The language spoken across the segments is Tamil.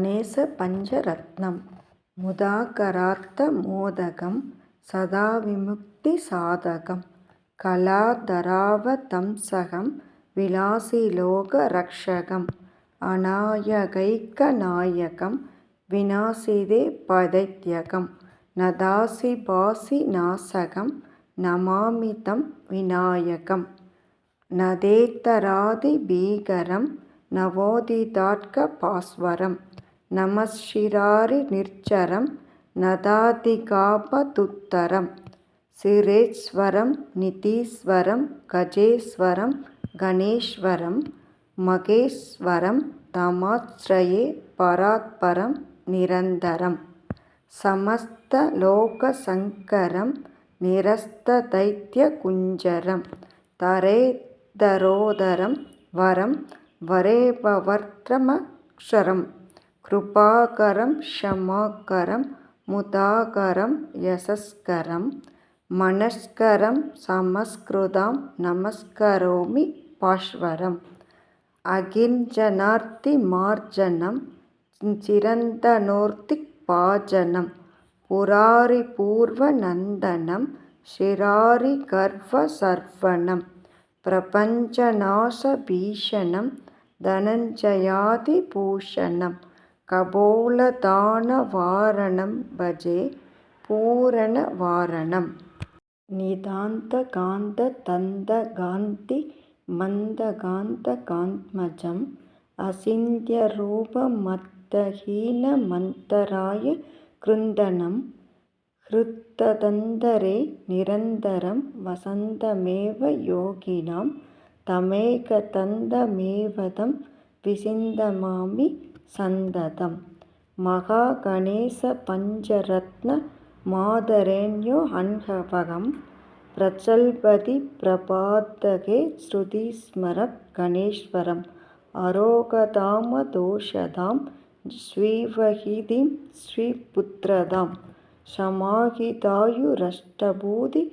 கணேச பஞ்சரத்னம். முதாகரார்த்த மோதகம் சதா விமுக்தி சாதகம். கலாதராவதம்சகம் விலாசிலோக ரக்ஷகம். அநாயகைக்க நாயகம் வினாசிதே பதைத்யகம் நதாசி பாசி நாசகம் நமாமிதம் விநாயகம். நதேத்தராதி பீகரம் நவோதிதாட்க பாஸ்வரம். नमश्शिरारिनिर्झरं नदाधिकापदुत्तरं सिरेश्वरं नितीश्वरं गजेश्वरं गणेश्वरं महेश्वरं तमाश्रये परात्परं निरन्तरं समस्तलोकशङ्करं निरस्तदैत्यकुञ्जरं धरेधरोदरं वरं वरेपवर्त्रमक्षरं कृपाकरं क्षमाकरं मुदाकरं यशस्करं मनस्करं समस्कृतां नमस्करोमि भास्वरम् अकिञ्चनार्तिमार्जनं चिरन्तनोर्दिग्भाजनं पुरारिपूर्वनन्दनं शिरारिगर्वसर्वनं प्रपञ्चनाशभीषणं கபோலதானவாரணம் பஜே பூரணவாரணம். நிதாந்த காந்த தந்த காந்தி மந்த காந்த காந்த்மஜம் அசிந்திய ரூப மத்தஹீன மந்தராய கிருந்தனம் ஹிருத்ததந்தரே நிரந்தரம் வசந்தமேவ யோகினாம் தமேகதந்தமேவதம் விசிந்தமாமி சந்ததம். மகா கணேச பஞ்சரத்ன மாதரேண்யோ அன்ஹவகம். பிரச்சல்பதி பிரபாத்தகே ஸ்ருதிஸ்மர கணேஸ்வரம். அரோகதாம தோஷதாம் ஸ்ரீவஹிதிம் ஸ்ரீபுத்திரதாம். சமாகிதாயுரஷ்டபூதி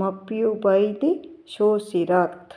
மப்யுபைதி சோசிராத்.